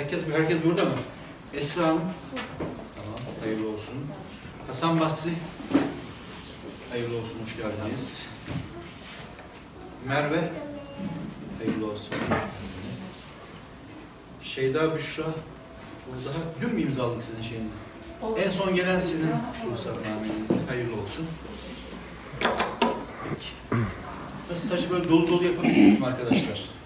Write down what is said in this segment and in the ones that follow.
Herkes herkes burada mı? Esra Hanım. Tamam, hayırlı olsun. Hasan Basri. Hayırlı olsun, hoş geldiniz. Merve. Hayırlı olsun, hoş geldiniz. Şeyda Büşra. Burada dün mü imzaladık sizin şeyinizi? En son gelen sizin ruhsatnamenizde. Hayırlı olsun. Peki. Nasıl stajı böyle dolu dolu yapabiliriz mi arkadaşlar?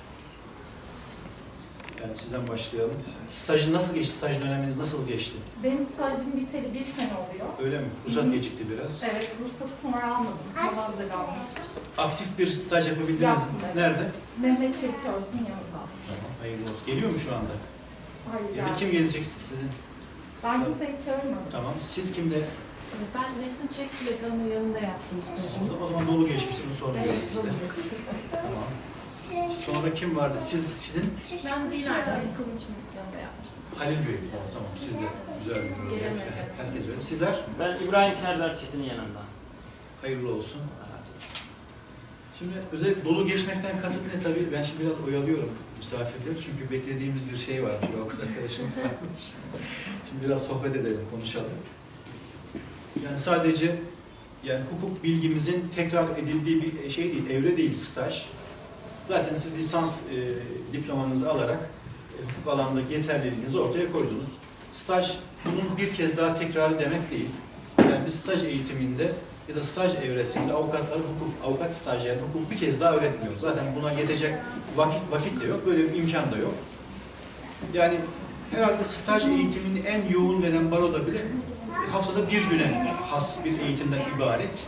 Yani sizden başlayalım. Stajın nasıl geçti? Staj döneminiz nasıl geçti? Benim stajım biteli bir sene oluyor. Öyle mi? Uzak gecikti biraz. Evet, ruhsatı sonra almadım. Sınava hazırlanmıştım. Aktif bir staj yapabildiniz mi? Evet. Nerede? Mehmet Çelik yanında. Tamam, hayırlı olsun. Geliyor mu şu anda? Hayır Ya da yani. kim gelecek sizin? Ben kimseyi çağırmadım. Tamam. Siz kimde? Ben Nesin Çek yanında yaptım stajımı. O zaman dolu geçmiştir. Bunu sormuyorum Evet, size. Tamam. Sonra kim vardı? Siz, sizin Ben Kılıç yanında yapmıştım. Halil Bey. Tamam, tamam. Siz de güzel bir yaptınız. Herkes öyle. Sizler? Ben İbrahim Serdar Çetin'in yanında. Hayırlı olsun. Şimdi özellikle dolu geçmekten kasıt ne tabii? Ben şimdi biraz oyalıyorum misafirleri çünkü beklediğimiz bir şey var. Bir okul arkadaşımız varmış. Şimdi biraz sohbet edelim, konuşalım. Yani sadece yani hukuk bilgimizin tekrar edildiği bir şey değil, evre değil, staj. Zaten siz lisans e, diplomanızı alarak e, hukuk alanındaki yeterliliğinizi ortaya koydunuz. Staj bunun bir kez daha tekrarı demek değil. Yani bir staj eğitiminde ya da staj evresinde avukatlar hukuk, avukat stajyer hukuk bir kez daha öğretmiyor. Zaten buna yetecek vakit vakit de yok, böyle bir imkan da yok. Yani herhalde staj eğitimini en yoğun veren baroda bile haftada bir güne has bir eğitimden ibaret.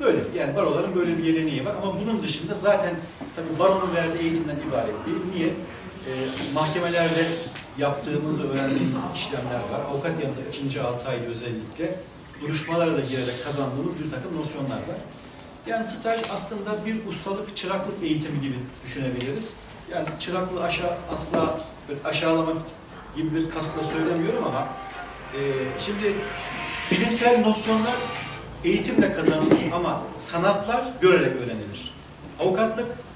Böyle yani baroların böyle bir geleneği var ama bunun dışında zaten tabii baronun verdiği eğitimden ibaret değil. Niye? Ee, mahkemelerde yaptığımız öğrendiğimiz işlemler var. Avukat yanında ikinci altı ayda özellikle duruşmalara da girerek kazandığımız bir takım nosyonlar var. Yani staj aslında bir ustalık, çıraklık eğitimi gibi düşünebiliriz. Yani çıraklığı aşağı, asla aşağılamak gibi bir kasla söylemiyorum ama e, şimdi bilimsel nosyonlar eğitimle kazanılır ama sanatlar görerek öğrenilir. Avukatlık e,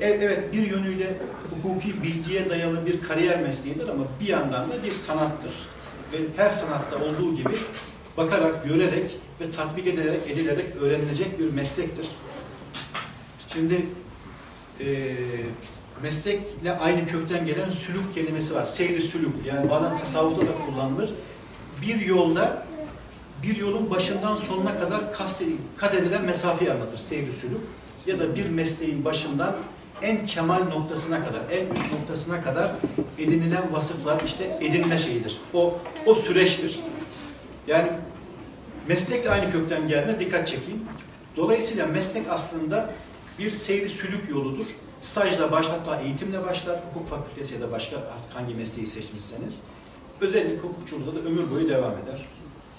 evet bir yönüyle hukuki bilgiye dayalı bir kariyer mesleğidir ama bir yandan da bir sanattır. Ve her sanatta olduğu gibi bakarak, görerek ve tatbik edilerek, edilerek öğrenilecek bir meslektir. Şimdi e, meslekle aynı kökten gelen sülük kelimesi var. Seyri sülük yani bazen tasavvufta da kullanılır. Bir yolda bir yolun başından sonuna kadar kat edilen mesafeyi anlatır seyri sülük. Ya da bir mesleğin başından en kemal noktasına kadar, en üst noktasına kadar edinilen vasıflar işte edinme şeyidir. O, o süreçtir. Yani meslekle aynı kökten geldiğine dikkat çekeyim. Dolayısıyla meslek aslında bir seyri sülük yoludur. Stajla başlar, hatta eğitimle başlar. Hukuk fakültesi ya da başka artık hangi mesleği seçmişseniz. Özellikle hukukçuluğunda da ömür boyu devam eder.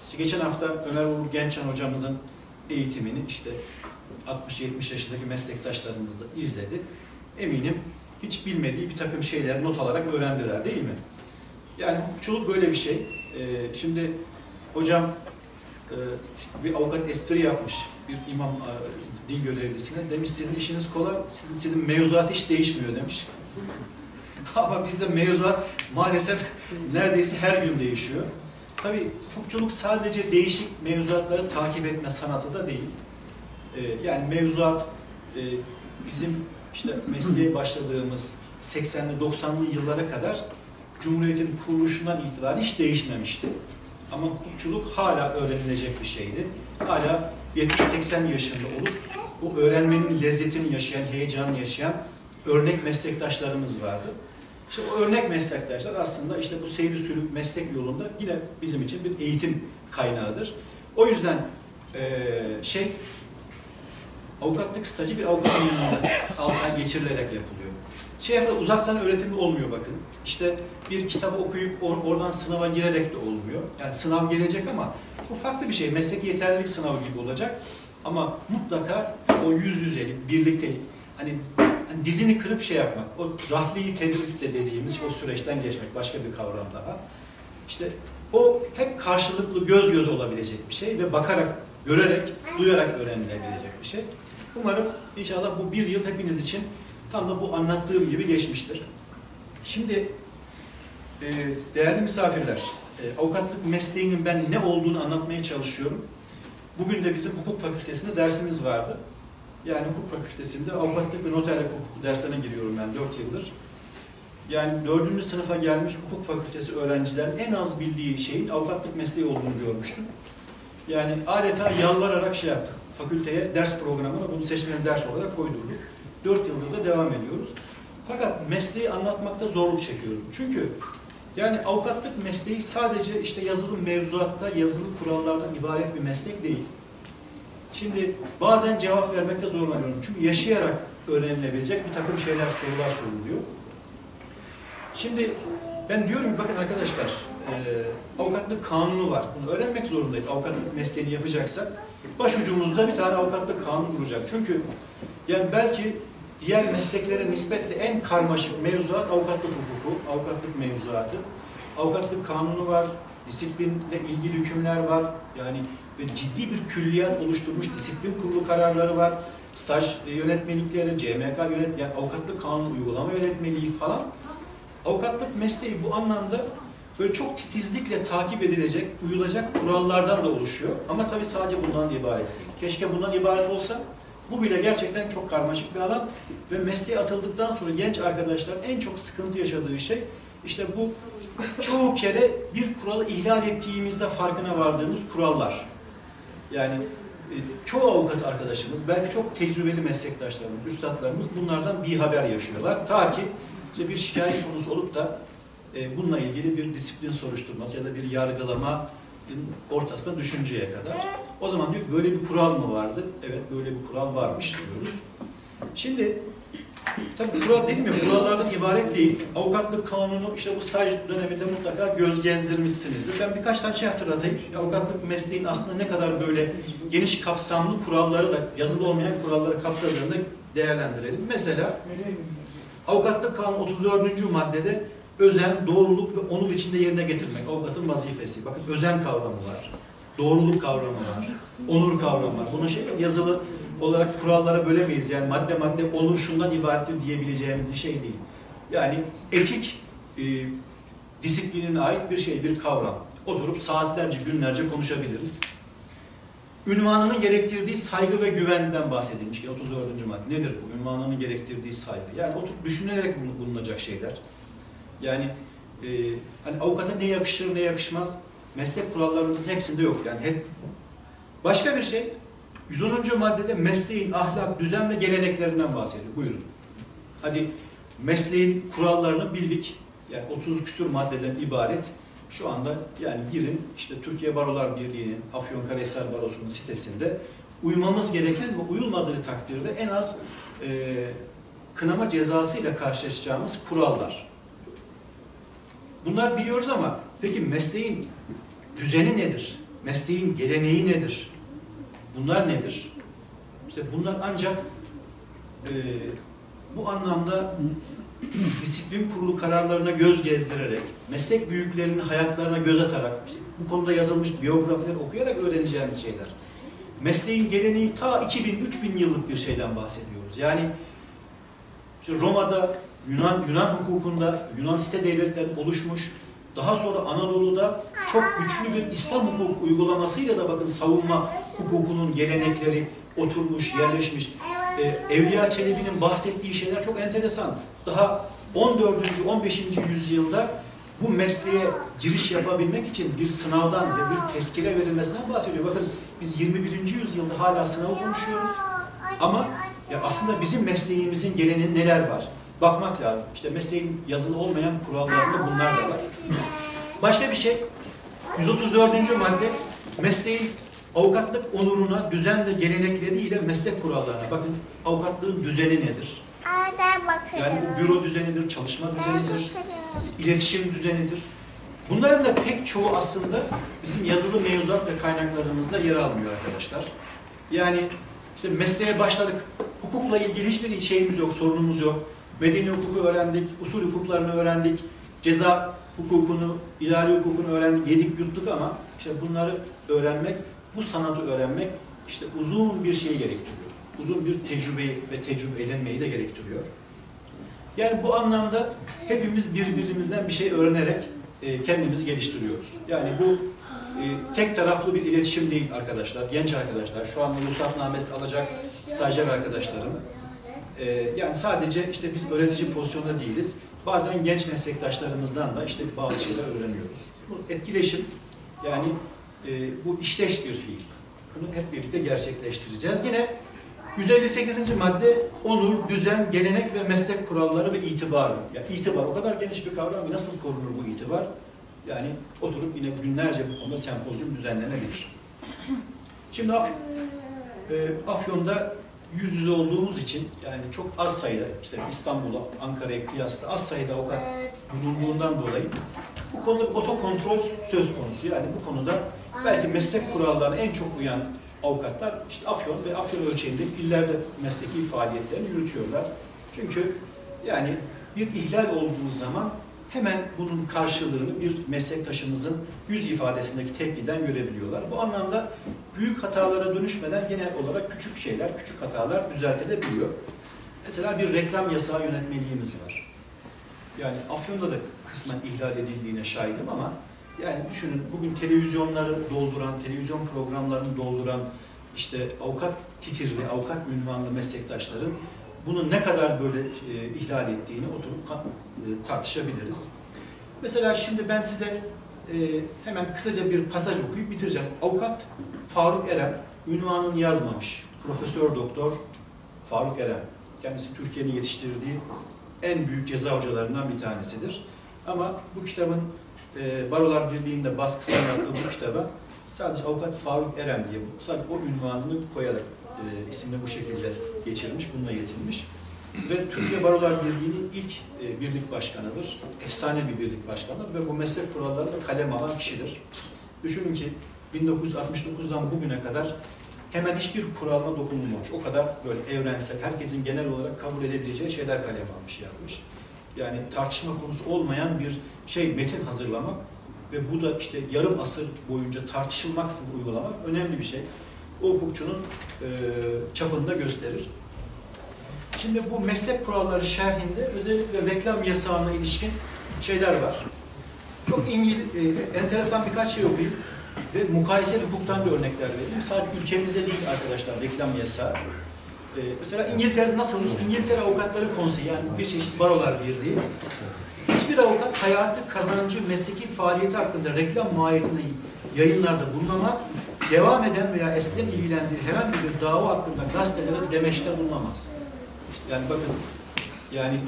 İşte geçen hafta Ömer Uğur Gençan hocamızın eğitimini işte 60-70 yaşındaki meslektaşlarımız da izledi. Eminim hiç bilmediği bir takım şeyler not alarak öğrendiler değil mi? Yani hukukçuluk böyle bir şey. Ee, şimdi hocam e, bir avukat espri yapmış bir imam e, din görevlisine. Demiş sizin işiniz kolay, sizin, sizin mevzuat hiç değişmiyor demiş. Ama bizde mevzuat maalesef neredeyse her gün değişiyor. Tabii hukukçuluk sadece değişik mevzuatları takip etme sanatı da değil. Ee, yani mevzuat e, bizim işte mesleğe başladığımız 80'li 90'lı yıllara kadar Cumhuriyet'in kuruluşundan itibaren hiç değişmemişti. Ama hukukçuluk hala öğrenilecek bir şeydi. Hala 70-80 yaşında olup bu öğrenmenin lezzetini yaşayan, heyecanını yaşayan örnek meslektaşlarımız vardı. İşte o örnek meslektaşlar aslında işte bu seyri sülük meslek yolunda yine bizim için bir eğitim kaynağıdır. O yüzden eee, şey avukatlık stajı bir avukatın yanında 6 ay geçirilerek yapılıyor. Yapıyor, uzaktan öğretimi olmuyor bakın. İşte bir kitabı okuyup or- oradan sınava girerek de olmuyor. Yani sınav gelecek ama bu farklı bir şey. Mesleki yeterlilik sınavı gibi olacak. Ama mutlaka o yüz yüzelik, birliktelik, hani, hani dizini kırıp şey yapmak, o rahliyi tedris de dediğimiz o süreçten geçmek başka bir kavram daha. İşte o hep karşılıklı göz göze olabilecek bir şey ve bakarak, görerek, duyarak öğrenilebilecek bir şey. Umarım inşallah bu bir yıl hepiniz için tam da bu anlattığım gibi geçmiştir. Şimdi e, değerli misafirler, e, avukatlık mesleğinin ben ne olduğunu anlatmaya çalışıyorum. Bugün de bizim hukuk fakültesinde dersimiz vardı. Yani hukuk fakültesinde avukatlık ve noterlik hukuku derslerine giriyorum ben 4 yıldır. Yani dördüncü sınıfa gelmiş hukuk fakültesi öğrencilerin en az bildiği şeyin avukatlık mesleği olduğunu görmüştüm. Yani adeta yalvararak şey yaptık. Fakülteye ders programına bunu seçmeli ders olarak koydurduk. Dört yıldır da devam ediyoruz. Fakat mesleği anlatmakta zorluk çekiyorum. Çünkü yani avukatlık mesleği sadece işte yazılı mevzuatta, yazılı kurallardan ibaret bir meslek değil. Şimdi bazen cevap vermekte zorlanıyorum. Çünkü yaşayarak öğrenilebilecek bir takım şeyler, sorular soruluyor. Şimdi ben diyorum ki bakın arkadaşlar, e, avukatlık kanunu var. Bunu öğrenmek zorundayız. Avukatlık mesleğini yapacaksak başucumuzda bir tane avukatlık kanunu duracak. Çünkü yani belki diğer mesleklere nispetle en karmaşık mevzuat avukatlık hukuku, avukatlık mevzuatı. Avukatlık kanunu var, disiplinle ilgili hükümler var. Yani ve ciddi bir külliyat oluşturmuş disiplin kurulu kararları var. Staj yönetmelikleri, CMK yönet, yani avukatlık kanunu uygulama yönetmeliği falan. Avukatlık mesleği bu anlamda böyle çok titizlikle takip edilecek, uyulacak kurallardan da oluşuyor. Ama tabii sadece bundan ibaret değil. Keşke bundan ibaret olsa. Bu bile gerçekten çok karmaşık bir alan ve mesleğe atıldıktan sonra genç arkadaşlar en çok sıkıntı yaşadığı şey işte bu çoğu kere bir kuralı ihlal ettiğimizde farkına vardığımız kurallar. Yani e, çoğu avukat arkadaşımız, belki çok tecrübeli meslektaşlarımız, üstadlarımız bunlardan bir haber yaşıyorlar. Ta ki işte bir şikayet konusu olup da e, bununla ilgili bir disiplin soruşturması ya da bir yargılama ortasına düşünceye kadar. O zaman diyor ki böyle bir kural mı vardı? Evet böyle bir kural varmış diyoruz. Şimdi tabii kural değil mi? Kurallardan ibaret değil. Avukatlık kanunu işte bu staj döneminde mutlaka göz gezdirmişsinizdir. Ben birkaç tane şey hatırlatayım. Avukatlık mesleğin aslında ne kadar böyle geniş kapsamlı kuralları da yazılı olmayan kuralları kapsadığını da değerlendirelim. Mesela Avukatlık Kanunu 34. maddede özen, doğruluk ve onur içinde yerine getirmek avukatın vazifesi. Bakın özen kavramı var, doğruluk kavramı var, onur kavramı var. Bunu şey yazılı olarak kurallara bölemeyiz. Yani madde madde onur şundan ibarettir diyebileceğimiz bir şey değil. Yani etik e, disiplinine ait bir şey, bir kavram. Oturup saatlerce, günlerce konuşabiliriz. Ünvanının gerektirdiği saygı ve güvenden bahsedilmiş. ki 34. madde. Nedir bu? Ünvanının gerektirdiği saygı. Yani oturup düşünülerek bul- bulunacak şeyler. Yani e, hani avukata ne yakışır ne yakışmaz meslek kurallarımızın hepsinde yok. Yani hep başka bir şey 110. maddede mesleğin ahlak, düzen ve geleneklerinden bahsediyor. Buyurun. Hadi mesleğin kurallarını bildik. Yani 30 küsur maddeden ibaret. Şu anda yani girin işte Türkiye Barolar Birliği'nin Afyonkarahisar Barosu'nun sitesinde uymamız gereken ve uyulmadığı takdirde en az e, kınama cezası ile karşılaşacağımız kurallar. Bunlar biliyoruz ama peki mesleğin düzeni nedir? Mesleğin geleneği nedir? Bunlar nedir? İşte bunlar ancak e, bu anlamda disiplin kurulu kararlarına göz gezdirerek, meslek büyüklerinin hayatlarına göz atarak, bu konuda yazılmış biyografiler okuyarak öğreneceğimiz şeyler. Mesleğin geleneği ta 2000-3000 yıllık bir şeyden bahsediyoruz. Yani işte Roma'da, Yunan Yunan hukukunda, Yunan site devletleri oluşmuş. Daha sonra Anadolu'da çok güçlü bir İslam hukuk uygulamasıyla da bakın savunma hukukunun gelenekleri oturmuş, yerleşmiş. Ee, Evliya Çelebi'nin bahsettiği şeyler çok enteresan. Daha 14. 15. yüzyılda bu mesleğe giriş yapabilmek için bir sınavdan ve bir tezkere verilmesinden bahsediyor. Bakın biz 21. yüzyılda hala sınavı konuşuyoruz. Ama ya aslında bizim mesleğimizin geleneği neler var? Bakmak lazım. İşte mesleğin yazılı olmayan kurallarında bunlar da var. Başka bir şey, 134. madde mesleğin avukatlık onuruna, düzen ve gelenekleriyle meslek kurallarına. Bakın avukatlığın düzeni nedir? Yani bu büro düzenidir, çalışma düzenidir, iletişim düzenidir. Bunların da pek çoğu aslında bizim yazılı mevzuat ve kaynaklarımızda yer almıyor arkadaşlar. Yani işte mesleğe başladık. Hukukla ilgili hiçbir şeyimiz yok, sorunumuz yok. Medeni hukuku öğrendik, usul hukuklarını öğrendik, ceza hukukunu, idari hukukunu öğrendik, yedik yuttuk ama işte bunları öğrenmek, bu sanatı öğrenmek işte uzun bir şey gerektiriyor. Uzun bir tecrübeyi ve tecrübe edinmeyi de gerektiriyor. Yani bu anlamda hepimiz birbirimizden bir şey öğrenerek e, kendimizi geliştiriyoruz. Yani bu e, tek taraflı bir iletişim değil arkadaşlar, genç arkadaşlar, şu anda ruhsatnamesi alacak stajyer arkadaşlarım. E, yani sadece işte biz öğretici pozisyonda değiliz. Bazen genç meslektaşlarımızdan da işte bazı şeyler öğreniyoruz. Bu etkileşim yani e, bu işleş bir fiil. Bunu hep birlikte gerçekleştireceğiz. Yine 158. madde onur, düzen, gelenek ve meslek kuralları ve itibarı. Yani itibar o kadar geniş bir kavram ki nasıl korunur bu itibar? Yani oturup yine günlerce bu konuda sempozyum düzenlenebilir. Şimdi Af e, Afyon'da yüz yüze olduğumuz için yani çok az sayıda işte İstanbul'a, Ankara'ya kıyasla az sayıda avukat bulunduğundan dolayı bu konuda otokontrol söz konusu. Yani bu konuda belki meslek kurallarına en çok uyan avukatlar işte Afyon ve Afyon ölçeğindeki illerde mesleki faaliyetlerini yürütüyorlar. Çünkü yani bir ihlal olduğu zaman hemen bunun karşılığını bir meslektaşımızın yüz ifadesindeki tepkiden görebiliyorlar. Bu anlamda büyük hatalara dönüşmeden genel olarak küçük şeyler, küçük hatalar düzeltilebiliyor. Mesela bir reklam yasağı yönetmeliğimiz var. Yani Afyon'da da kısmen ihlal edildiğine şahidim ama yani düşünün bugün televizyonları dolduran, televizyon programlarını dolduran işte avukat titirli, avukat ünvanlı meslektaşların bunu ne kadar böyle e, ihlal ettiğini oturup e, tartışabiliriz. Mesela şimdi ben size e, hemen kısaca bir pasaj okuyup bitireceğim. Avukat Faruk Eren ünvanını yazmamış. Profesör Doktor Faruk Eren. Kendisi Türkiye'nin yetiştirdiği en büyük ceza hocalarından bir tanesidir. Ama bu kitabın e, Barolar Birliği'nde baskısını yaptığı bu kitaba sadece avukat Faruk Eren diye sadece o ünvanını koyarak e, ismini bu şekilde geçirmiş, bununla yetinmiş. Ve Türkiye Barolar Birliği'nin ilk e, birlik başkanıdır. Efsane bir birlik başkanıdır ve bu meslek kurallarını da kalem alan kişidir. Düşünün ki 1969'dan bugüne kadar hemen hiçbir kuralına dokunulmamış. O kadar böyle evrensel, herkesin genel olarak kabul edebileceği şeyler kalem almış, yazmış. Yani tartışma konusu olmayan bir şey metin hazırlamak ve bu da işte yarım asır boyunca tartışılmaksızın uygulamak önemli bir şey. O hukukçunun e, çapını da gösterir. Şimdi bu meslek kuralları şerhinde özellikle reklam yasağına ilişkin şeyler var. Çok İngil, e, enteresan birkaç şey okuyayım ve mukayeseli hukuktan bir örnekler vereyim. Sadece ülkemizde değil arkadaşlar reklam yasağı. E, mesela İngiltere nasıl? İngiltere Avukatları Konseyi yani bir çeşit barolar birliği. Hiçbir avukat hayatı, kazancı, mesleki faaliyeti hakkında reklam mahiyetinde yayınlarda bulunamaz. Devam eden veya eskiden ilgilendiği herhangi bir dava hakkında gazetelere demeçte bulunamaz. Yani bakın yani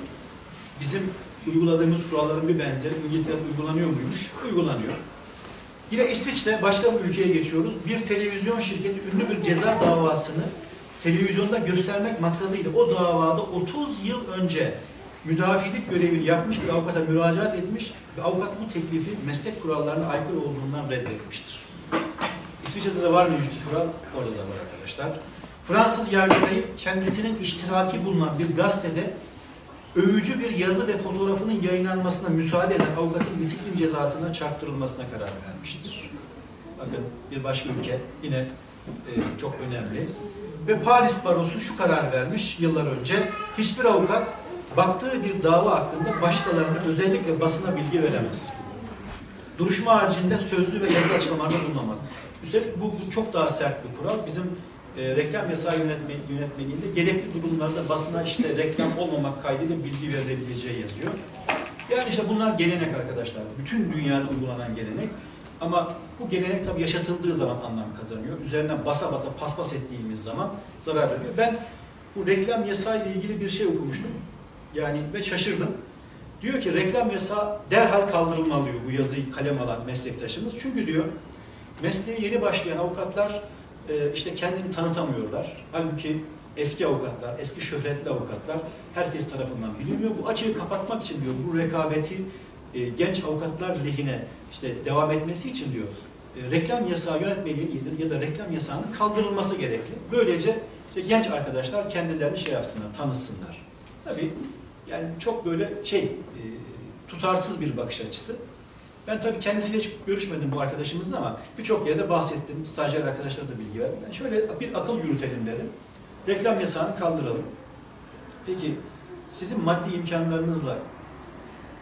bizim uyguladığımız kuralların bir benzeri İngiltere'de uygulanıyor muymuş? Uygulanıyor. Yine İsviçre başka bir ülkeye geçiyoruz. Bir televizyon şirketi ünlü bir ceza davasını televizyonda göstermek maksadıyla o davada 30 yıl önce müdafilik görevini yapmış bir avukata müracaat etmiş ve avukat bu teklifi meslek kurallarına aykırı olduğundan reddetmiştir. İsviçre'de de var mıymış bir kural? Orada da var arkadaşlar. Fransız yargıtayı kendisinin iştiraki bulunan bir gazetede övücü bir yazı ve fotoğrafının yayınlanmasına müsaade eden avukatın disiplin cezasına çarptırılmasına karar vermiştir. Bakın bir başka ülke yine e, çok önemli. Ve Paris Barosu şu karar vermiş yıllar önce. Hiçbir avukat baktığı bir dava hakkında başkalarına özellikle basına bilgi veremez. Duruşma haricinde sözlü ve yazılı açıklamalarda bulunamaz. Üstelik bu, bu çok daha sert bir kural. Bizim e, reklam yasağı yönetme, yönetmeliğinde gerekli durumlarda basına işte reklam olmamak kaydıyla bilgi verilebileceği yazıyor. Yani işte bunlar gelenek arkadaşlar. Bütün dünyada uygulanan gelenek. Ama bu gelenek tabii yaşatıldığı zaman anlam kazanıyor. Üzerinden basa basa paspas ettiğimiz zaman zarar veriyor. Ben bu reklam yasağı ile ilgili bir şey okumuştum. Yani ve şaşırdım. Diyor ki reklam yasağı derhal kaldırılmalı diyor bu yazıyı kalem alan meslektaşımız. Çünkü diyor mesleğe yeni başlayan avukatlar e, işte kendini tanıtamıyorlar. Halbuki eski avukatlar, eski şöhretli avukatlar herkes tarafından biliniyor. Bu açığı kapatmak için diyor bu rekabeti e, genç avukatlar lehine işte devam etmesi için diyor e, reklam yasağı yönetmeliğinin ya da reklam yasağının kaldırılması gerekli. Böylece işte genç arkadaşlar kendilerini şey yapsınlar, tanısınlar. Tabii yani çok böyle şey e, tutarsız bir bakış açısı. Ben tabii kendisiyle hiç görüşmedim bu arkadaşımızla ama birçok yerde bahsettim. Stajyer arkadaşlara da bilgi verdim. Yani şöyle bir akıl yürütelim dedim. Reklam yasağını kaldıralım. Peki sizin maddi imkanlarınızla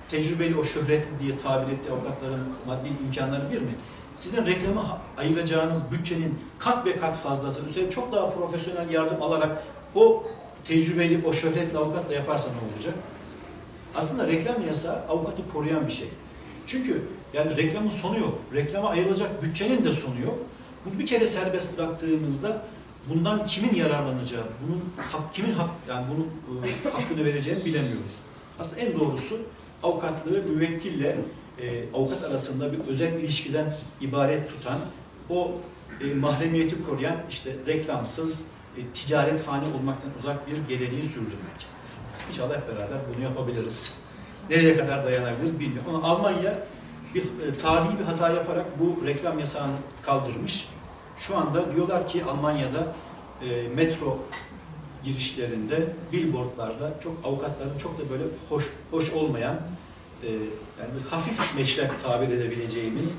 tecrübeli o şöhretli diye tabir ettiği avukatların maddi imkanları bir mi? Sizin reklama ayıracağınız bütçenin kat be kat fazlası, üstelik çok daha profesyonel yardım alarak o tecrübeli, o şöhretli avukatla yaparsa ne olacak? Aslında reklam yasağı avukatı koruyan bir şey. Çünkü yani reklamın sonu yok. Reklama ayrılacak bütçenin de sonu yok. Bunu bir kere serbest bıraktığımızda bundan kimin yararlanacağı, bunun hak, kimin hak, yani bunun e, hakkını vereceğini bilemiyoruz. Aslında en doğrusu avukatlığı müvekkille e, avukat arasında bir özel ilişkiden ibaret tutan, o e, mahremiyeti koruyan işte reklamsız, e, ticarethane olmaktan uzak bir geleneği sürdürmek. İnşallah hep beraber bunu yapabiliriz. Nereye kadar dayanabiliriz bilmiyorum. Ama Almanya bir e, tarihi bir hata yaparak bu reklam yasağını kaldırmış. Şu anda diyorlar ki Almanya'da e, metro girişlerinde, billboardlarda çok avukatların çok da böyle hoş hoş olmayan e, yani hafif meşrep tabir edebileceğimiz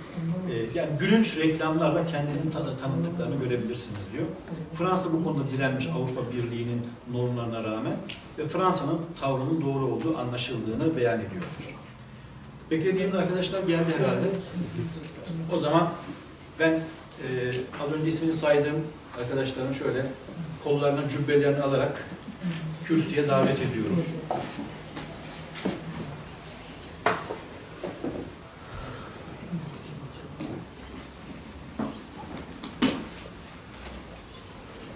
e, yani gülünç reklamlarla kendilerini tan- tanıttıklarını görebilirsiniz diyor. Fransa bu konuda direnmiş Avrupa Birliği'nin normlarına rağmen ve Fransa'nın tavrının doğru olduğu anlaşıldığını beyan ediyor. Beklediğimiz arkadaşlar geldi herhalde. O zaman ben e, az önce ismini saydığım arkadaşlarım şöyle kollarına cübbelerini alarak kürsüye davet ediyorum.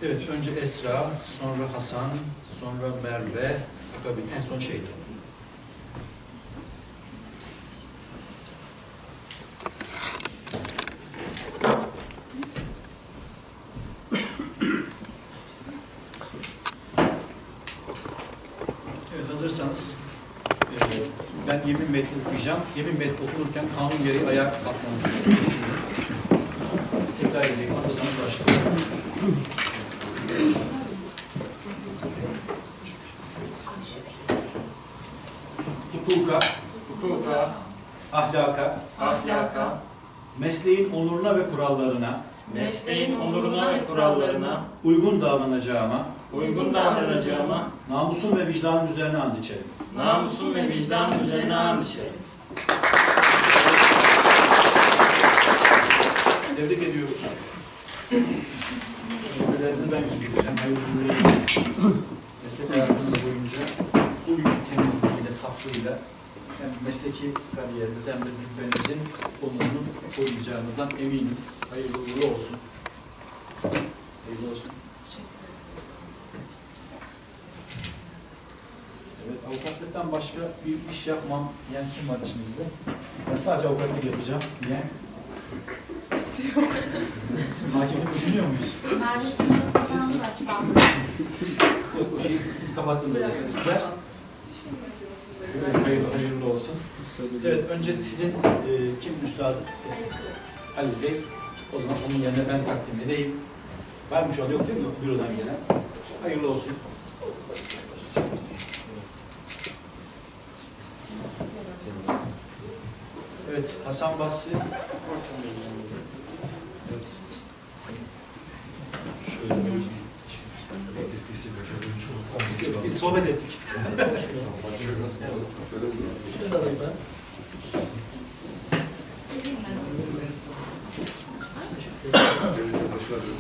Evet, önce Esra, sonra Hasan, sonra Merve, akabinde en son şeydi. Evet, hazırsanız e, ben yemin metni okuyacağım. Yemin metni okunurken kanun gereği ayağa kalkmanızı gerekiyor. İstiklal edeyim. Hazırsanız başlayalım. hukuka, Hukuka, ahlaka, ahlaka, mesleğin onuruna ve kurallarına mesleğin onuruna ve kurallarına uygun davranacağıma, uygun davranacağıma, namusum ve vicdanım üzerine and içerim. namusum ve vicdanım üzerine and içerim. Tebrik ediyoruz. Tebriklerinizi ben göndereceğim. Hayırlı. Meslek hayatınız boyunca bu yük temizliğiyle, saflığıyla hem mesleki kariyeriniz hem de cübbenizin onurunu koruyacağınızdan eminim. Hayırlı uğurlu olsun. Hayırlı olsun. Evet, avukatlıktan başka bir iş yapmam diyen kim var içimizde? Ben sadece avukatlık yapacağım diyen. Hakimlik düşünüyor muyuz? Siz- Yok, o şeyi siz kapattınız zaten sizler. Hayırlı, hayırlı olsun. Evet, önce sizin e, kim üstadı? Ali Bey. O zaman onun yerine ben takdim edeyim. Var mı şu an yok değil mi? Yok, bürodan gelen. Hayırlı olsun. Evet, Hasan Basri. Evet. Şöyle bir- Biz sohbet ettik.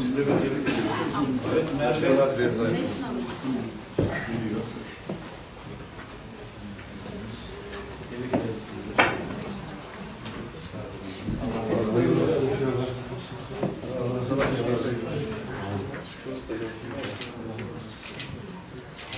Bizde de tebrik ediyoruz. Evet, Merve. Başarılar dileriz ayrıca. Tebrik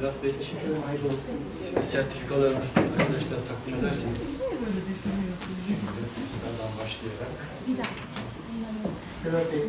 Sedat Bey teşekkür ederim. Hayırlı olsun. Size sertifikalarını arkadaşlar takdim ederseniz. Şimdi Esra'dan başlayarak. Sedat Bey.